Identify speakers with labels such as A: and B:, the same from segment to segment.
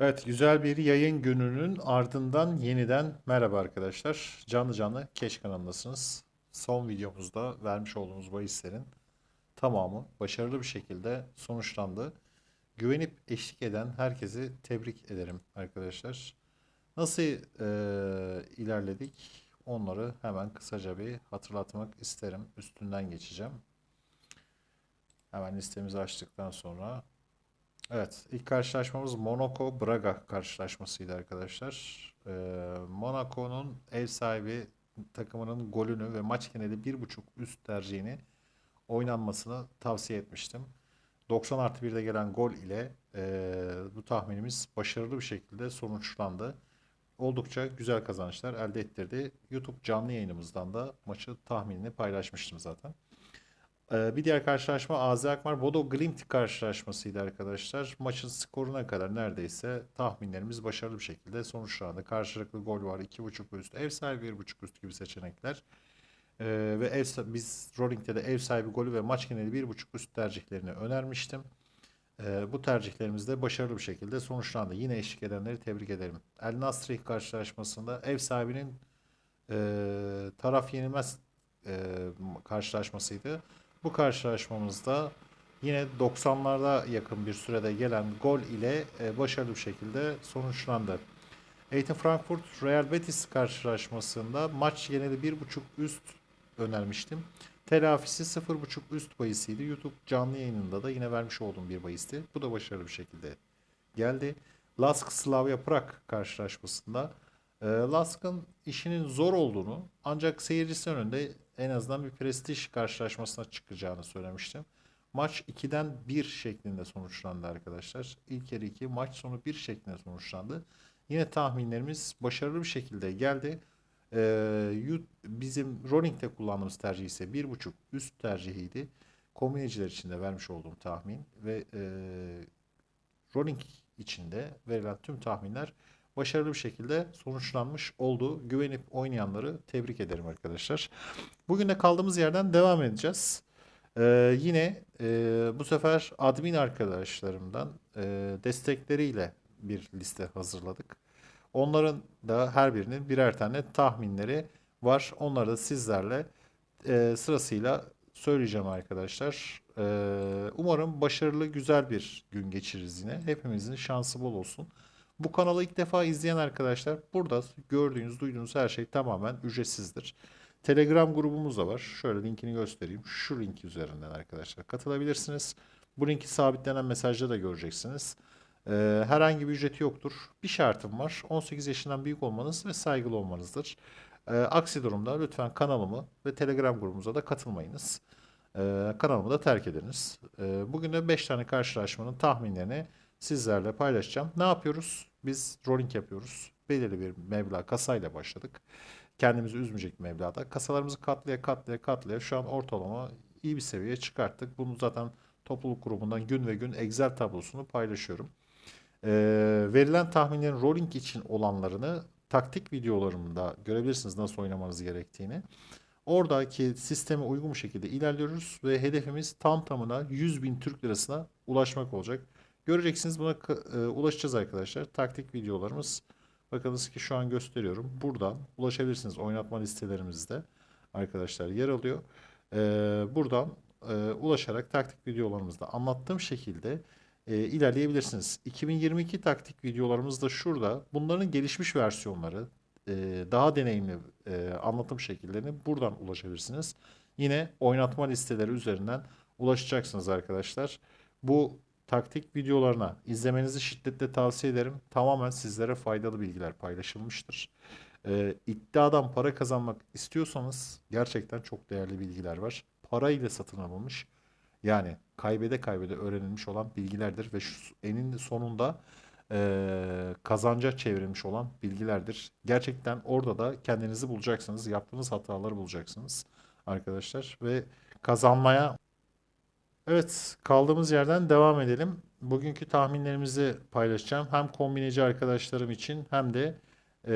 A: Evet, güzel bir yayın gününün ardından yeniden merhaba arkadaşlar. Canlı canlı Keş kanalındasınız. Son videomuzda vermiş olduğumuz bahislerin tamamı başarılı bir şekilde sonuçlandı. Güvenip eşlik eden herkesi tebrik ederim arkadaşlar. Nasıl eee, ilerledik? Onları hemen kısaca bir hatırlatmak isterim. Üstünden geçeceğim. Hemen listemizi açtıktan sonra Evet, ilk karşılaşmamız Monaco Braga karşılaşmasıydı arkadaşlar. Ee, Monaco'nun ev sahibi takımının golünü ve maç geneli 1.5 üst tercihini oynanmasını tavsiye etmiştim. 90 artı 1'de gelen gol ile e, bu tahminimiz başarılı bir şekilde sonuçlandı. Oldukça güzel kazançlar elde ettirdi. YouTube canlı yayınımızdan da maçı tahminini paylaşmıştım zaten. Ee, bir diğer karşılaşma AZ Alkmaar Bodo Glimt karşılaşmasıydı arkadaşlar. Maçın skoruna kadar neredeyse tahminlerimiz başarılı bir şekilde sonuçlandı. Karşılıklı gol var 2.5 üst, ev sahibi 1.5 üst gibi seçenekler. Ee, ve ev biz Rolling'de de ev sahibi golü ve maç geneli 1.5 üst tercihlerini önermiştim. Ee, bu tercihlerimiz de başarılı bir şekilde sonuçlandı. Yine eşlik edenleri tebrik ederim. El Nasri karşılaşmasında ev sahibinin e, taraf yenilmez e, karşılaşmasıydı. Bu karşılaşmamızda yine 90'larda yakın bir sürede gelen gol ile e, başarılı bir şekilde sonuçlandı. Eintracht Frankfurt Real Betis karşılaşmasında maç geneli 1.5 üst önermiştim. Telafisi 0.5 üst bahisiydi. YouTube canlı yayınında da yine vermiş olduğum bir bahisti. Bu da başarılı bir şekilde geldi. Lask Slavia Prag karşılaşmasında e, Lask'ın işinin zor olduğunu ancak seyircisi önünde en azından bir prestij karşılaşmasına çıkacağını söylemiştim. Maç 2'den 1 şeklinde sonuçlandı arkadaşlar. İlk yarı 2, maç sonu 1 şeklinde sonuçlandı. Yine tahminlerimiz başarılı bir şekilde geldi. Ee, bizim Rolling'de kullandığımız tercih ise 1.5 üst tercihiydi. Kombineciler için de vermiş olduğum tahmin ve e, Rolling içinde verilen tüm tahminler başarılı bir şekilde sonuçlanmış oldu. Güvenip oynayanları tebrik ederim arkadaşlar. Bugün de kaldığımız yerden devam edeceğiz. Ee, yine e, bu sefer admin arkadaşlarımdan e, destekleriyle bir liste hazırladık. Onların da her birinin birer tane tahminleri var. Onları da sizlerle e, sırasıyla söyleyeceğim arkadaşlar. Ee, umarım başarılı güzel bir gün geçiririz yine. Hepimizin şansı bol olsun. Bu kanalı ilk defa izleyen arkadaşlar burada gördüğünüz, duyduğunuz her şey tamamen ücretsizdir. Telegram grubumuz da var. Şöyle linkini göstereyim. Şu link üzerinden arkadaşlar katılabilirsiniz. Bu linki sabitlenen mesajda da göreceksiniz. Ee, herhangi bir ücreti yoktur. Bir şartım var. 18 yaşından büyük olmanız ve saygılı olmanızdır. Ee, aksi durumda lütfen kanalımı ve Telegram grubumuza da katılmayınız. Ee, kanalımı da terk ediniz. Ee, bugün de 5 tane karşılaşmanın tahminlerini sizlerle paylaşacağım. Ne yapıyoruz? Biz rolling yapıyoruz. Belirli bir meblağ kasayla başladık. Kendimizi üzmeyecek meblağda. Kasalarımızı katlaya katlaya katlaya şu an ortalama iyi bir seviyeye çıkarttık. Bunu zaten topluluk grubundan gün ve gün Excel tablosunu paylaşıyorum. Ee, verilen tahminlerin rolling için olanlarını taktik videolarımda görebilirsiniz nasıl oynamanız gerektiğini. Oradaki sisteme uygun şekilde ilerliyoruz ve hedefimiz tam tamına 100 bin Türk lirasına ulaşmak olacak. Göreceksiniz buna e, ulaşacağız arkadaşlar. Taktik videolarımız bakınız ki şu an gösteriyorum. Buradan ulaşabilirsiniz oynatma listelerimizde arkadaşlar yer alıyor. Ee, buradan e, ulaşarak taktik videolarımızda anlattığım şekilde e, ilerleyebilirsiniz. 2022 taktik videolarımız da şurada. Bunların gelişmiş versiyonları, e, daha deneyimli e, anlatım şekillerini buradan ulaşabilirsiniz. Yine oynatma listeleri üzerinden ulaşacaksınız arkadaşlar. Bu taktik videolarına izlemenizi şiddetle tavsiye ederim. Tamamen sizlere faydalı bilgiler paylaşılmıştır. E, iddiadan para kazanmak istiyorsanız gerçekten çok değerli bilgiler var. Para ile satın alınmış yani kaybede kaybede öğrenilmiş olan bilgilerdir ve şu eninde sonunda eee, kazanca çevrilmiş olan bilgilerdir. Gerçekten orada da kendinizi bulacaksınız, yaptığınız hataları bulacaksınız arkadaşlar ve kazanmaya Evet, kaldığımız yerden devam edelim. Bugünkü tahminlerimizi paylaşacağım. Hem kombineci arkadaşlarım için hem de eee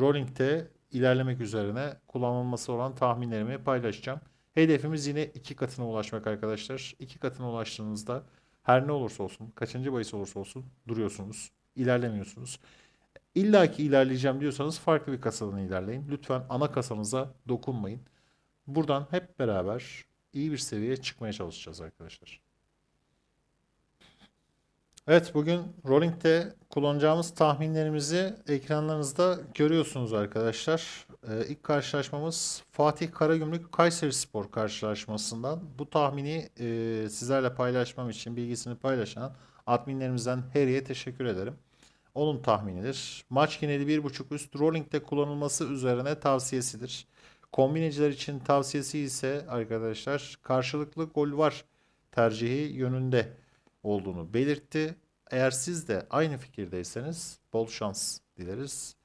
A: Rolling'de ilerlemek üzerine kullanılması olan tahminlerimi paylaşacağım. Hedefimiz yine iki katına ulaşmak arkadaşlar. İki katına ulaştığınızda Her ne olursa olsun, kaçıncı bahis olursa olsun duruyorsunuz, ilerlemiyorsunuz. İlla ki ilerleyeceğim diyorsanız farklı bir kasadan ilerleyin. Lütfen ana kasanıza dokunmayın. Buradan hep beraber iyi bir seviyeye çıkmaya çalışacağız arkadaşlar. Evet bugün Rolling'de kullanacağımız tahminlerimizi ekranlarınızda görüyorsunuz arkadaşlar. Ee, ilk karşılaşmamız Fatih Karagümrük Kayseri Spor karşılaşmasından. Bu tahmini e, sizlerle paylaşmam için bilgisini paylaşan adminlerimizden Harry'e teşekkür ederim. Onun tahminidir. Maç geneli 1.5 üst Rolling'de kullanılması üzerine tavsiyesidir. Kombineciler için tavsiyesi ise arkadaşlar karşılıklı gol var tercihi yönünde olduğunu belirtti. Eğer siz de aynı fikirdeyseniz bol şans dileriz.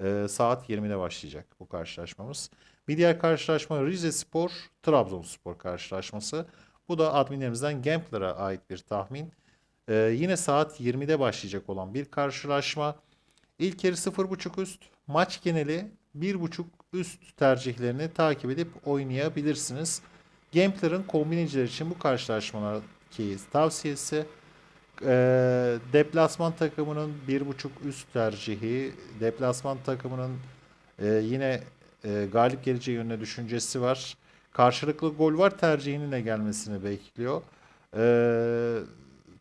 A: Ee, saat 20'de başlayacak bu karşılaşmamız. Bir diğer karşılaşma Rize Spor, Trabzonspor karşılaşması. Bu da adminlerimizden Gambler'a ait bir tahmin. Ee, yine saat 20'de başlayacak olan bir karşılaşma. İlk yarı 0.5 üst, maç geneli 1.5 üst tercihlerini takip edip oynayabilirsiniz. Gambler'ın kombineciler için bu karşılaşmalardaki tavsiyesi e, deplasman takımının 1.5 üst tercihi, deplasman takımının e, yine e, galip geleceği yönüne düşüncesi var. Karşılıklı gol var tercihinin de gelmesini bekliyor. E,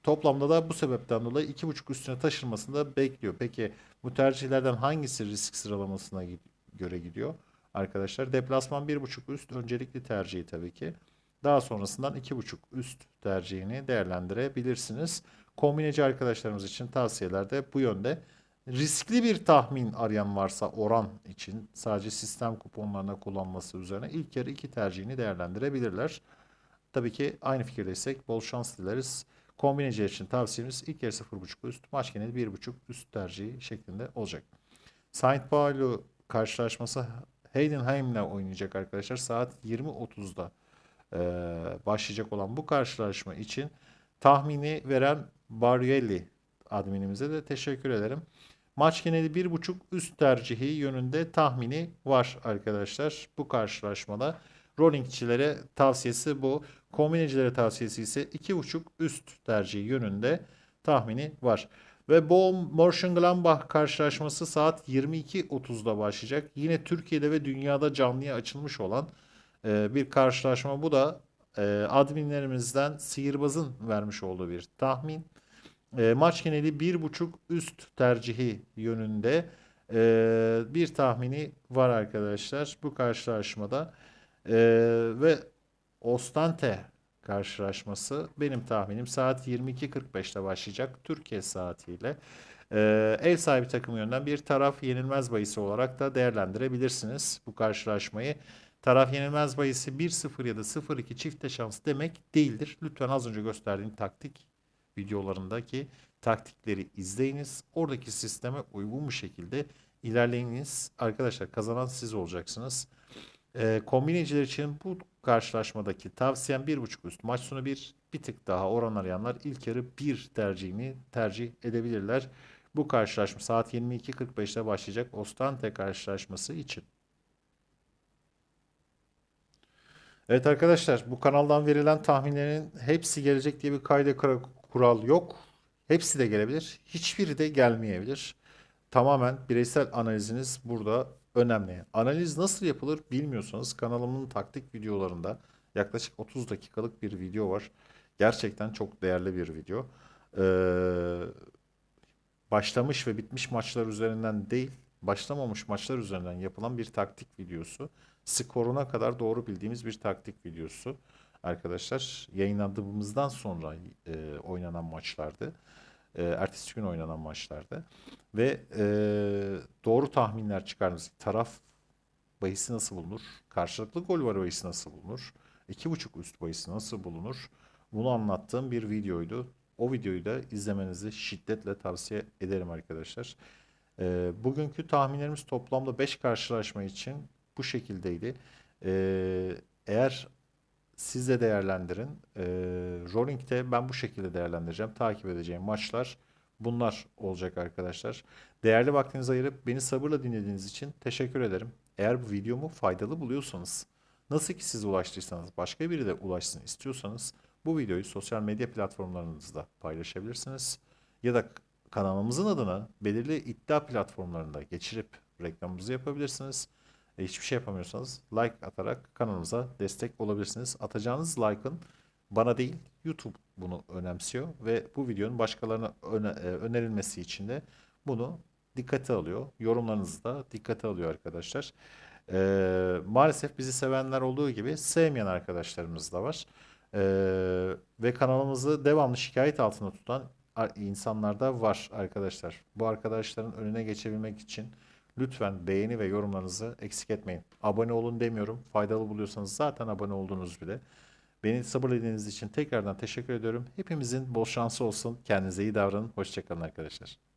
A: toplamda da bu sebepten dolayı 2.5 üstüne taşınmasını da bekliyor. Peki bu tercihlerden hangisi risk sıralamasına göre gidiyor? Arkadaşlar deplasman 1.5 üst öncelikli tercihi tabii ki. Daha sonrasından 2.5 üst tercihini değerlendirebilirsiniz. Kombineci arkadaşlarımız için tavsiyeler de bu yönde. Riskli bir tahmin arayan varsa oran için sadece sistem kuponlarına kullanması üzerine ilk yarı iki tercihini değerlendirebilirler. Tabii ki aynı fikirdeysek bol şans dileriz. Kombineci için tavsiyemiz ilk yarı 0.5 üst, maç geneli 1.5 üst tercihi şeklinde olacak. Saint Paulo karşılaşması Heidenheim'le oynayacak arkadaşlar. Saat 20.30'da e, başlayacak olan bu karşılaşma için tahmini veren Barielli adminimize de teşekkür ederim. Maç geneli 1.5 üst tercihi yönünde tahmini var arkadaşlar bu karşılaşmada. Rollingçilere tavsiyesi bu. Kombinecilere tavsiyesi ise 2.5 üst tercihi yönünde tahmini var. Ve Bochum Mönchengladbach karşılaşması saat 22.30'da başlayacak. Yine Türkiye'de ve dünyada canlıya açılmış olan e, bir karşılaşma. Bu da e, adminlerimizden Sihirbaz'ın vermiş olduğu bir tahmin. E, maç geneli 1.5 üst tercihi yönünde e, bir tahmini var arkadaşlar bu karşılaşmada. E, ve Ostante karşılaşması benim tahminim saat 22.45'te başlayacak Türkiye saatiyle. Ee, ev sahibi takım yönünden bir taraf yenilmez bahisi olarak da değerlendirebilirsiniz bu karşılaşmayı. Taraf yenilmez bahisi 1-0 ya da 0-2 çifte şans demek değildir. Lütfen az önce gösterdiğim taktik videolarındaki taktikleri izleyiniz. Oradaki sisteme uygun bir şekilde ilerleyiniz. Arkadaşlar kazanan siz olacaksınız. Ee, kombineciler için bu karşılaşmadaki tavsiyem 1.5 üst. Maç sonu bir bir tık daha oran arayanlar ilk yarı 1 tercihini tercih edebilirler. Bu karşılaşma saat 22.45'te başlayacak Ostante karşılaşması için. Evet arkadaşlar bu kanaldan verilen tahminlerin hepsi gelecek diye bir kayda kura- kural yok. Hepsi de gelebilir. Hiçbiri de gelmeyebilir. Tamamen bireysel analiziniz burada önemli. Analiz nasıl yapılır bilmiyorsanız kanalımın taktik videolarında yaklaşık 30 dakikalık bir video var. Gerçekten çok değerli bir video. Ee, başlamış ve bitmiş maçlar üzerinden değil, başlamamış maçlar üzerinden yapılan bir taktik videosu. Skoruna kadar doğru bildiğimiz bir taktik videosu. Arkadaşlar yayınladığımızdan sonra e, oynanan maçlardı. E, ertesi gün oynanan maçlardı. Ve e, doğru tahminler çıkardığımız taraf bahisi nasıl bulunur? Karşılıklı gol var bahisi nasıl bulunur? 2.5 üst bahisi nasıl bulunur? Bunu anlattığım bir videoydu. O videoyu da izlemenizi şiddetle tavsiye ederim arkadaşlar. E, bugünkü tahminlerimiz toplamda 5 karşılaşma için bu şekildeydi. E, eğer siz de değerlendirin. E, Rolling'de ben bu şekilde değerlendireceğim. Takip edeceğim maçlar bunlar olacak arkadaşlar. Değerli vaktinizi ayırıp beni sabırla dinlediğiniz için teşekkür ederim. Eğer bu videomu faydalı buluyorsanız, nasıl ki size ulaştıysanız başka biri de ulaşsın istiyorsanız Bu videoyu sosyal medya platformlarınızda paylaşabilirsiniz. Ya da kanalımızın adına belirli iddia platformlarında geçirip reklamımızı yapabilirsiniz. E, hiçbir şey yapamıyorsanız like atarak kanalımıza destek olabilirsiniz. Atacağınız like'ın bana değil YouTube bunu önemsiyor ve bu videonun başkalarına e, önerilmesi için de bunu dikkate alıyor. Yorumlarınızı da dikkate alıyor arkadaşlar. Ee, maalesef bizi sevenler olduğu gibi sevmeyen arkadaşlarımız da var. Ee, ve kanalımızı devamlı şikayet altında tutan ar- insanlar da var arkadaşlar. Bu arkadaşların önüne geçebilmek için lütfen beğeni ve yorumlarınızı eksik etmeyin. Abone olun demiyorum. Faydalı buluyorsanız zaten abone oldunuz bile. Beni sabırladığınız için tekrardan teşekkür ediyorum. Hepimizin bol şansı olsun. Kendinize iyi davranın. Hoşçakalın arkadaşlar.